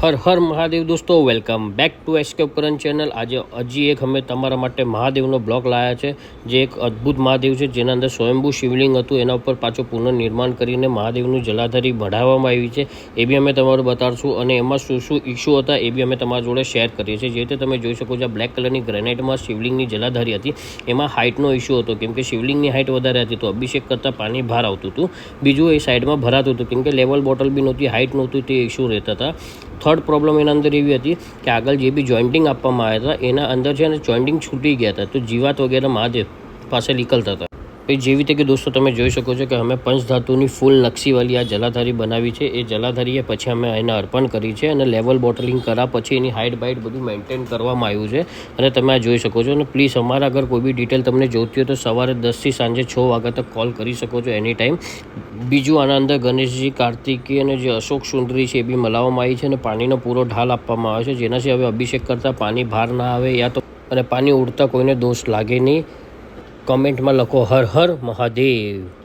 હર હર મહાદેવ દોસ્તો welcome back to escape Karan channel આજે હજી એક અમે તમારા માટે મહાદેવનો બ્લોગ લાવ્યા છે. જે એક અદ્ભુત મહાદેવ છે, જેના અંદર સ્વયંભૂ શિવલિંગ હતું. એના ઉપર પાછું પુનર્નિર્માણ કરીને મહાદેવનું જલાધારી બઢાવવામાં આવી છે. એ બી અમે તમારું બતાડશું અને એમાં શું શું ઇસ્યુ હતા એ બી અમે તમારા જોડે શેર કરીએ છીએ. જે રીતે તમે જોઈ શકો છો બ્લેક કલરની ગ્રેનાઇટમાં શિવલિંગની જલાધારી હતી. એમાં હાઇટનો ઇસ્યુ હતો. કેમ કે શિવલિંગની હાઇટ વધારે હતી તો અભિષેક કરતાં પાણી બહાર આવતું હતું. બીજું એ સાઈડમાં ભરાતું હતું. કેમ કે લેવલ બોટલ બી નહોતી હાઇટ નહોતી, તે ઇસ્યુ રહેતા હતા. થર્ડ પ્રોબ્લેમ એના અંદર એવી હતી કે આગળ જે બી જોઈન્ટિંગ આપવામાં આવ્યા હતા, એના અંદર છે ને જોઈન્ટિંગ છૂટી ગયા હતા. તો જીવાત વગેરે મહાદેવ પાસે નીકળતા હતા. પછી જેવી રીતે કે દોસ્તો તમે જોઈ શકો છો કે અમે પંચધાતુની ફૂલ નકશીવાળી આ જલાધારી બનાવી છે. એ જલાધારીએ પછી અમે એને અર્પણ કરી છે અને લેવલ બોટલિંગ કર્યા પછી એની હાઇટ બાઇટ બધું મેન્ટેન કરવામાં આવ્યું છે. અને તમે આ જોઈ શકો છો અને પ્લીઝ અમારા અગર કોઈ બી ડિટેલ તમને જોઈતી હોય તો સવારે દસથી સાંજે છ વાગ્યા તક કોલ કરી શકો છો એની ટાઈમ બીજું આના અંદર ગણેશજી, કાર્તિકી અને જે અશોક સુંદરી છે એ બી મલાવવામાં આવી છે અને પાણીનો પૂરો ઢાલ આપવામાં આવે છે. જેનાથી હવે અભિષેક કરતાં પાણી બહાર ના આવે યા તો અને પાણી ઉડતા કોઈને દોષ લાગે નહીં. કમેન્ટમાં લખો હર હર મહાદેવ.